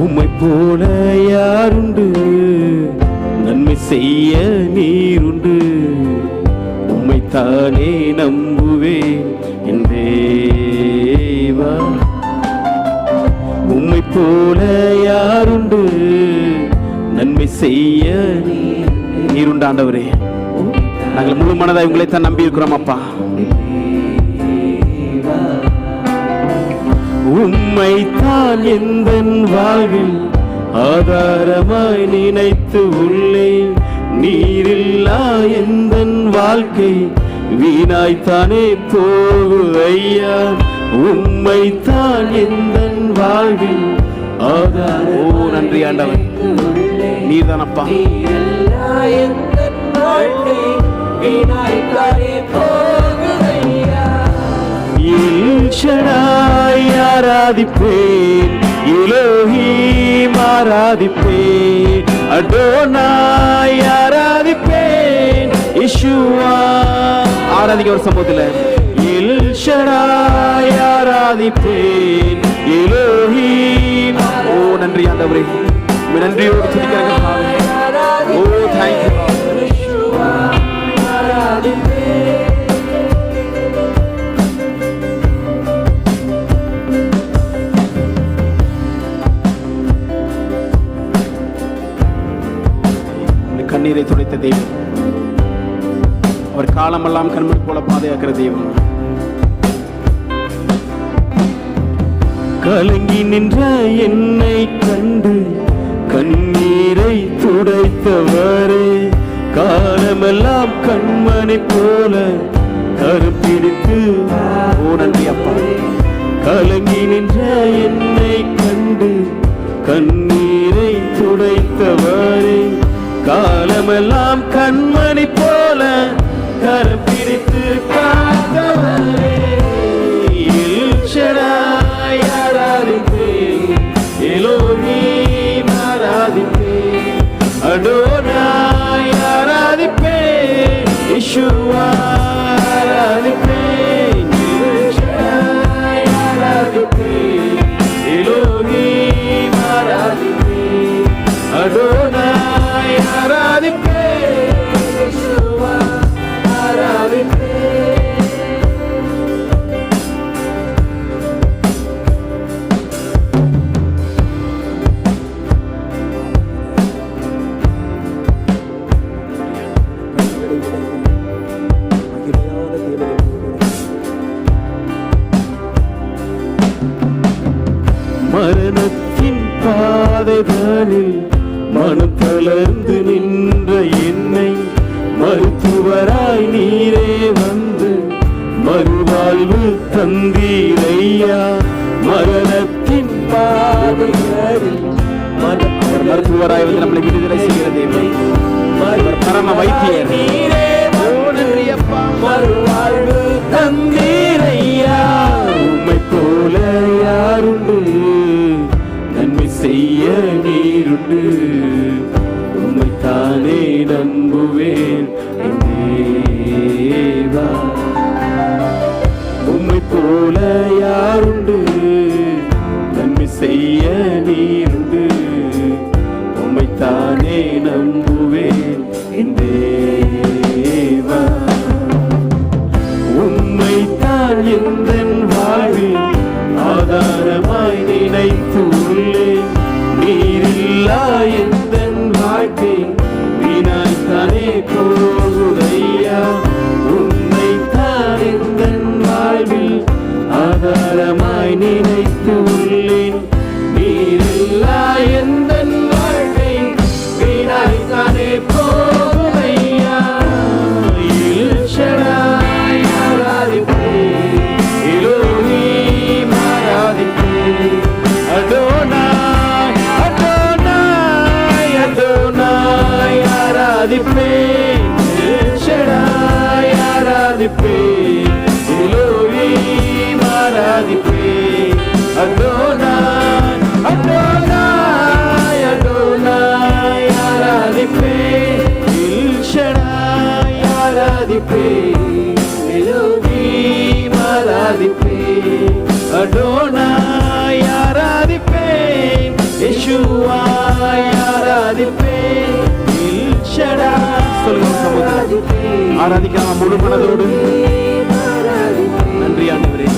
உம்மை போல யாருண்டு? நன்மை செய்ய நீருண்டு. உம்மை தானே நம்புவேன் என் தேவா. உம்மை போல யாருண்டு? நன்மை செய்ய நீருண்டாண்டவரே நாங்கள் முழு மனதாய் உங்களை தான் நம்பி இருக்கிறோம் அப்பா. உம்மை தான் எந்த வாழ்வில் ஆதாரமாய் நினைத்து உள்ளேன். நீரில்லா எந்த வாழ்க்கை வீணாய்த்தானே போகு ஐயா. உம்மை தான் எந்த வாழ்வில் ஆதார ஓ நன்றி ஆண்டவன் நீர்தானப்பா. ஈஷனாய் ஆராதிப்பேன் இலோகி ஆராதிப்பேன் அடோனாய் ஆராதிப்பேன். இஷுவா. ஆராதிக்க ஒரு சம்பவத்தில் இல்ஷனாய் ஆராதிப்பேன். இலோகி ஓ நன்றி ஆண்டவரே. உம்மை நன்றியோடு துதிக்கிறேன் ஓ தேங்க்யூ கண்ணீரை துடைத்த தெய்வம். அவர் காலமெல்லாம் கண்மணி போல பாதுகாக்கிற தெய்வம். கலங்கி நின்ற என்னை கண்டு கண்ணீரை துடைத்தவரே காலமெல்லாம் கண்மணி போல கருப்பிடித்து ஓ நன்றி அப்பா. கலங்கி நின்ற என்னை கண்டு கண்ணீரை துடைத்தவர் காலமெல்லாம் கண்மணி போல கருப்பிடித்து காத்தவரே. இல்ஷடாய் ஆராதிப்பேன் எலோஹீம் மரணத்தின் பாதைகளில் மனம் தளர்ந்து நின்ற என்னை மருத்துவராய் நீரே வந்து மறுவாழ்வு தந்தீரையா? மரணத்தின் பாதைகளில் மருத்துவராய் வந்து நம்மளை விடுதலை செய்கிற தேவன். அவர் பரம வைத்தியர். அப்பா. மறுவாழ்வு கொண்டு உம்மைத்தானே நம்புவேன். தேவா உம்மை போல யாருண்டு? நன்மை செய்ய நீருண்டு. உம்மைத்தானே நம்புவேன். என் தேவா உம்மை தான் எந்த வாழ்வில் ஆதாரமாய் நினைத்து நீரில்லா எந்த வாழ்க்கை? வீணாய்த்தானே போகுதையா ஆராதிப்பே எல்லோரி ஆராதிப்பே அதோனாய் அதோனாய் அதோனாய் ஆராதிப்பே. இல்ஷடாய் ஆராதிப்பே. எல்லோரி ஆராதிப்பே அதோனாய் ஆராதிப்பே. யேசுவாய் ஆராதிப்பே. இல்ஷடாய். சொல்லுங்க. ஆராதிக்கலாம் முழு மனதோடு நன்றி ஆண்டவரே.